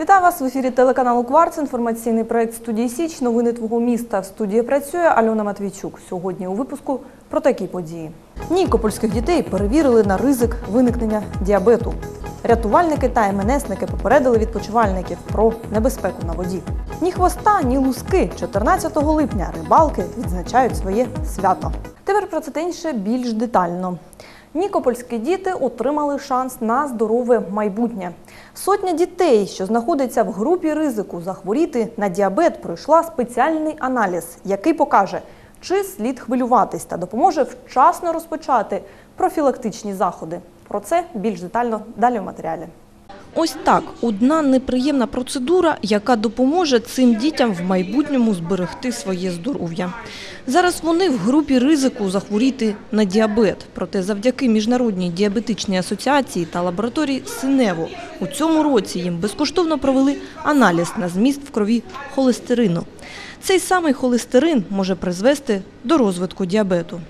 ефірі телеканалу Кварц. Інформаційний проект студії Січ. Новини твого міста. В студії працює Альона Матвійчук. Сьогодні у випуску про такі події. Нікопольських дітей перевірили на ризик виникнення діабету. Рятувальники та МНСники попередили відпочивальників про небезпеку на воді. Ні хвоста, ні луски. 14 липня рибалки відзначають своє свято. Тепер про це та інше більш детально. Нікопольські діти отримали шанс на здорове майбутнє. Сотня дітей, що знаходиться в групі ризику захворіти на діабет, пройшла спеціальний аналіз, який покаже, чи слід хвилюватись та допоможе вчасно розпочати профілактичні заходи. Про це більш детально далі в матеріалі. Ось так одна неприємна процедура, яка допоможе цим дітям в майбутньому зберегти своє здоров'я. Зараз вони в групі ризику захворіти на діабет. Проте завдяки міжнародній діабетичній асоціації та лабораторії Синево у цьому році їм безкоштовно провели аналіз на зміст в крові холестерину. Цей самий холестерин може призвести до розвитку діабету.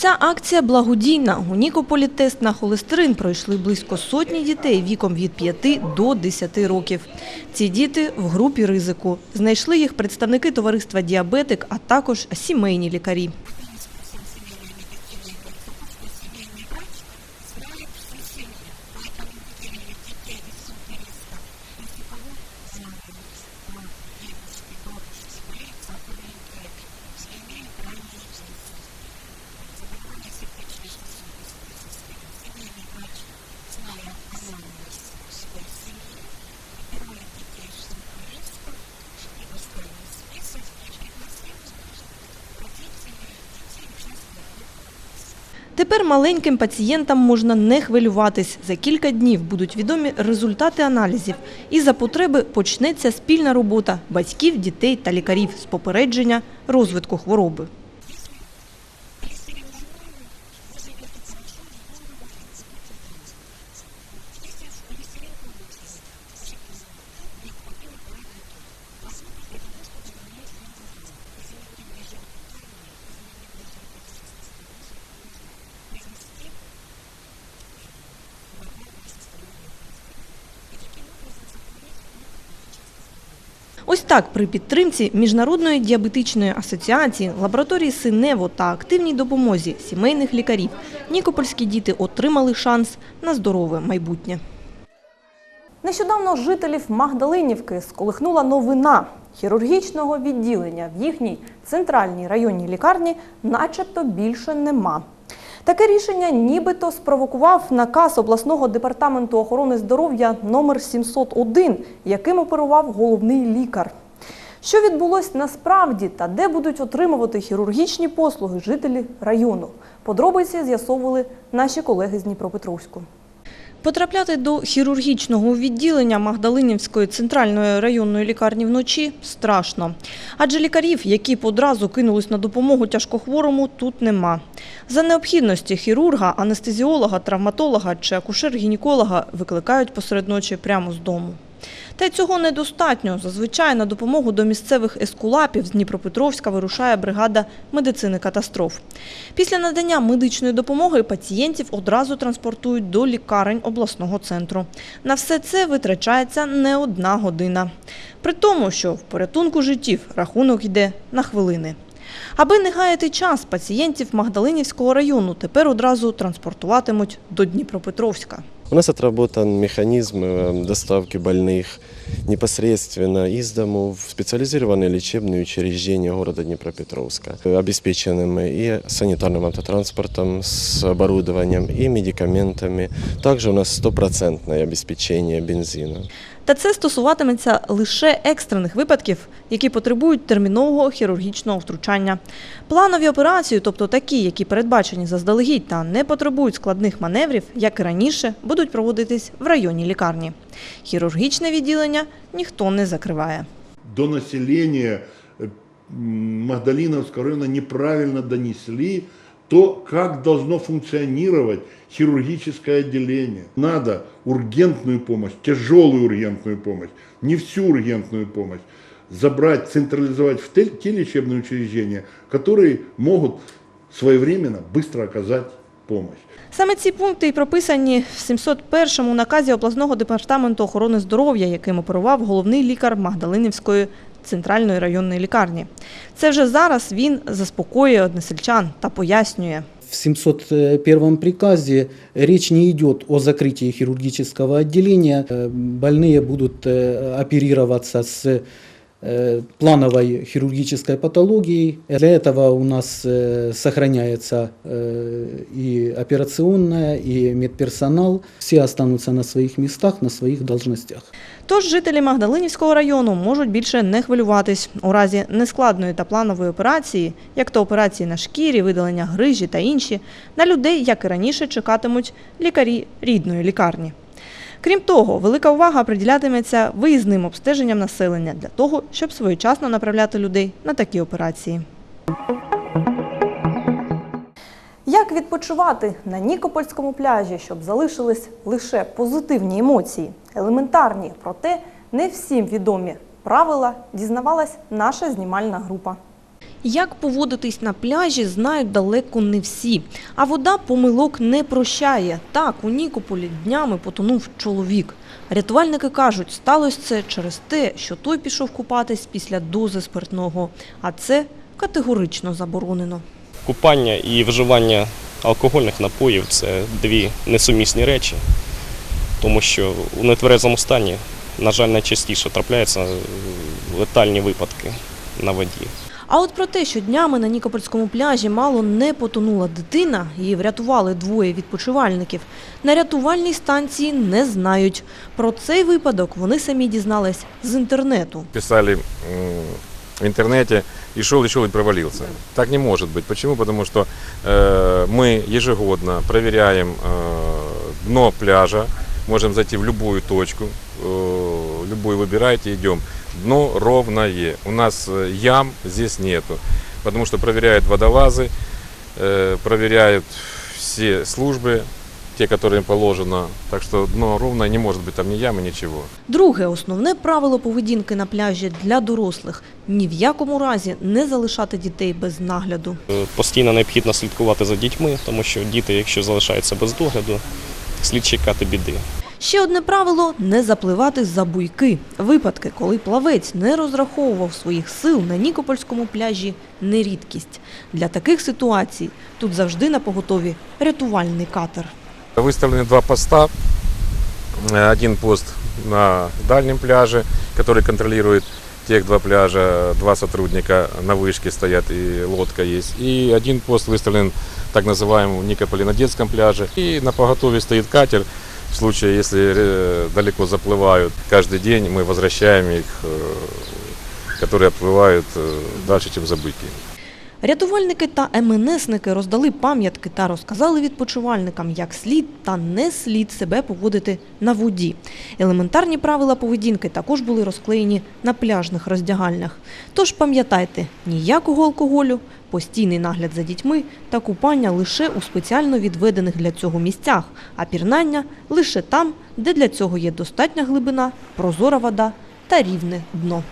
Ця акція благодійна. У Нікополі тест на холестерин пройшли близько сотні дітей віком від 5 до 10 років. Ці діти в групі ризику. Знайшли їх представники товариства «Діабетик», а також сімейні лікарі. Тепер маленьким пацієнтам можна не хвилюватись. За кілька днів будуть відомі результати аналізів. І за потреби почнеться спільна робота батьків, дітей та лікарів з попередження розвитку хвороби. Ось так при підтримці Міжнародної діабетичної асоціації, лабораторії Синево та активній допомозі сімейних лікарів нікопольські діти отримали шанс на здорове майбутнє. Нещодавно жителів Магдалинівки сколихнула новина хірургічного відділення в їхній центральній районній лікарні начебто більше нема. Таке рішення нібито спровокував наказ обласного департаменту охорони здоров'я номер 701, яким оперував головний лікар. Що відбулось насправді та де будуть отримувати хірургічні послуги жителі району? Подробиці з'ясовували наші колеги з Дніпропетровську. Потрапляти до хірургічного відділення Магдалинівської центральної районної лікарні вночі страшно. Адже лікарів, які б одразу кинулись на допомогу тяжкохворому, тут нема. За необхідності хірурга, анестезіолога, травматолога чи акушер-гінеколога викликають посеред ночі прямо з дому. Та й цього недостатньо. Зазвичай на допомогу до місцевих ескулапів з Дніпропетровська вирушає бригада медицини катастроф. Після надання медичної допомоги пацієнтів одразу транспортують до лікарень обласного центру. На все це витрачається не одна година. При тому, що в порятунку життів рахунок йде на хвилини. Аби не гаяти час, пацієнтів Магдалинівського району тепер одразу транспортуватимуть до Дніпропетровська. У нас отработан механизм э, доставки больных непосредственно из дому в специализированные лечебные учреждения города Днепропетровска. Обеспечены мы и санитарным автотранспортом с оборудованием, и медикаментами. Также у нас стопроцентное обеспечение бензина. Та це стосуватиметься лише екстрених випадків, які потребують термінового хірургічного втручання. Планові операції, тобто такі, які передбачені заздалегідь та не потребують складних маневрів, як і раніше, будуть проводитись в районній лікарні. Хірургічне відділення ніхто не закриває. до населения э, м, Магдалиновского района неправильно донесли то, как должно функционировать хирургическое отделение. Надо ургентную помощь, тяжелую ургентную помощь, не всю ургентную помощь, забрать, централизовать в те, те лечебные учреждения, которые могут своевременно, быстро оказать помощь. Саме ці пункти і прописані в 701-му наказі обласного департаменту охорони здоров'я, яким оперував головний лікар Магдалинівської центральної районної лікарні. Це вже зараз він заспокоює односельчан та пояснює. В 701 приказе речь не идет о закрытии хирургического отделения. Э, Больные будут э, оперироваться с э, плановой хирургической патологией. Для этого у нас э, сохраняется э, и операционная, и медперсонал. Все останутся на своих местах, на своих должностях. Тож жителі Магдалинівського району можуть більше не хвилюватись у разі нескладної та планової операції, як то операції на шкірі, видалення грижі та інші, на людей, як і раніше, чекатимуть лікарі рідної лікарні. Крім того, велика увага приділятиметься виїзним обстеженням населення для того, щоб своєчасно направляти людей на такі операції. Як відпочивати на Нікопольському пляжі, щоб залишились лише позитивні емоції, елементарні, проте не всім відомі правила, дізнавалась наша знімальна група. Як поводитись на пляжі, знають далеко не всі. А вода помилок не прощає. Так, у Нікополі днями потонув чоловік. Рятувальники кажуть, сталося це через те, що той пішов купатись після дози спиртного, а це категорично заборонено. Купання і вживання алкогольних напоїв це дві несумісні речі, тому що у нетверезому стані, на жаль, найчастіше трапляються летальні випадки на воді. А от про те, що днями на Нікопольському пляжі мало не потонула дитина, її врятували двоє відпочивальників, на рятувальній станції не знають. Про цей випадок вони самі дізнались з інтернету. писали м, в интернете и шел, и шел, и провалился. Так не может быть. Почему? Потому что э, мы ежегодно проверяем э, дно пляжа, можем зайти в любую точку, э, любую выбирайте, идем. Дно ровное. У нас э, ям здесь нету, потому что проверяют водолазы, э, проверяют все службы, те, которые им положено. Так что дно ровное, не может быть там ни ямы, ничего. Друге основне правило поведінки на пляжі для дорослих – ні в якому разі не залишати дітей без нагляду. Е, Постійно необхідно слідкувати за дітьми, тому що діти, якщо залишаються без догляду, слід чекати біди. Ще одне правило – не запливати за буйки. Випадки, коли плавець не розраховував своїх сил на Нікопольському пляжі – не рідкість. Для таких ситуацій тут завжди на поготові рятувальний катер. Выставлены два поста. Э, Один пост на дальнем пляже, который контролирует тех два пляжа. Два сотрудника на вышке стоят и лодка есть. И один пост выставлен так называемом в Никополе на детском пляже. И на поготове стоит катер. В случае, если э, далеко заплывают, каждый день мы возвращаем их, э, которые отплывают э, дальше, чем забытие. Рятувальники та МНСники роздали пам'ятки та розказали відпочивальникам, як слід та не слід себе поводити на воді. Елементарні правила поведінки також були розклеєні на пляжних роздягальнях. Тож пам'ятайте, ніякого алкоголю, постійний нагляд за дітьми та купання лише у спеціально відведених для цього місцях, а пірнання лише там, де для цього є достатня глибина, прозора вода та рівне дно.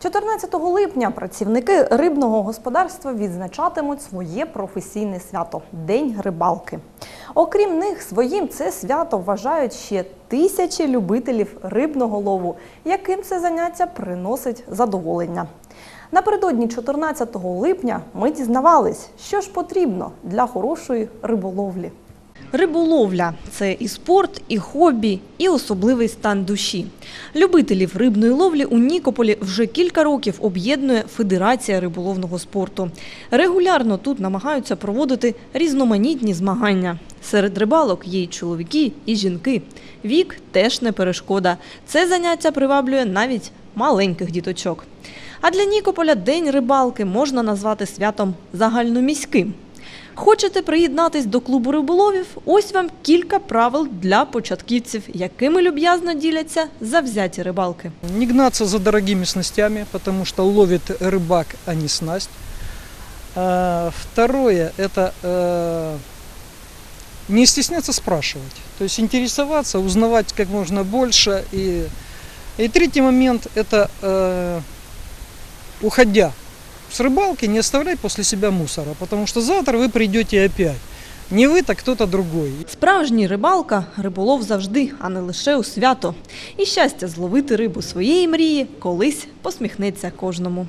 14 липня працівники рибного господарства відзначатимуть своє професійне свято День рибалки. Окрім них, своїм це свято вважають ще тисячі любителів рибного лову, яким це заняття приносить задоволення. Напередодні 14 липня ми дізнавались, що ж потрібно для хорошої риболовлі. Риболовля це і спорт, і хобі, і особливий стан душі. Любителів рибної ловлі у Нікополі вже кілька років об'єднує Федерація риболовного спорту. Регулярно тут намагаються проводити різноманітні змагання. Серед рибалок є й чоловіки, і жінки. Вік теж не перешкода. Це заняття приваблює навіть маленьких діточок. А для Нікополя День рибалки можна назвати святом загальноміським. Хочете приєднатись до клубу риболовів? Ось вам кілька правил для початківців, якими люб'язно діляться завзяті рибалки. Не гнаться за дорогими снастями, потому что ловит рыбак, а не снасть. Э, Стараться не упускать из вида, чтобы рыба не ушла. Стараться не упускать из вида, чтобы рыба не ушла. Стараться не упускать из вида, чтобы рыба не ушла. Стараться не упускать из вида, чтобы рыба не ушла. А, Второе – это э, не стесняться спрашивать, то есть интересоваться, узнавать как можно больше. И, и третий момент – это э, уходя с рыбалки, не оставлять после себя мусора, потому что завтра вы придете опять. Не вы, так кто-то другой. Справжній рибалка – риболов завжди, а не лише у свято. І щастя зловити рибу своєї мрії колись посміхнеться кожному.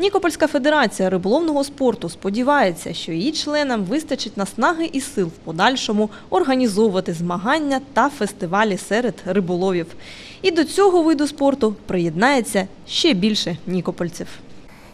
Нікопольська федерація риболовного спорту сподівається, що її членам вистачить наснаги і сил в подальшому організовувати змагання та фестивалі серед риболовів. І до цього виду спорту приєднається ще більше нікопольців.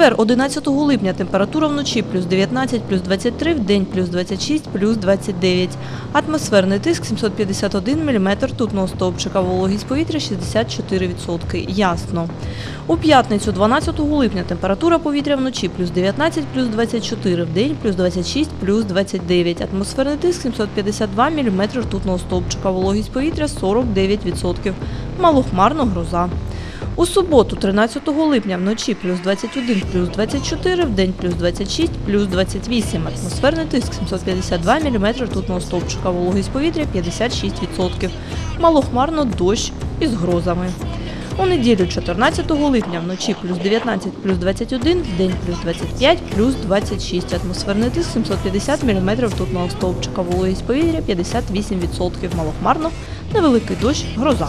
Четвер, 11 липня, температура вночі плюс 19, плюс 23, в день плюс 26, плюс 29. Атмосферний тиск 751 мм ртутного стовпчика, вологість повітря 64%. Ясно. У п'ятницю, 12 липня, температура повітря вночі плюс 19, плюс 24, в день плюс 26, плюс 29. Атмосферний тиск 752 мм ртутного стовпчика, вологість повітря 49%. Малохмарно гроза. У суботу, 13 липня, вночі плюс 21, плюс 24, в день плюс 26, плюс 28. Атмосферний тиск 752 мм ртутного стовпчика, вологість повітря 56%. Малохмарно дощ із грозами. У неділю 14 липня вночі плюс 19, плюс 21, в день плюс 25, плюс 26. Атмосферний тиск 750 мм ртутного стовпчика, вологість повітря 58%. Малохмарно, невеликий дощ, гроза.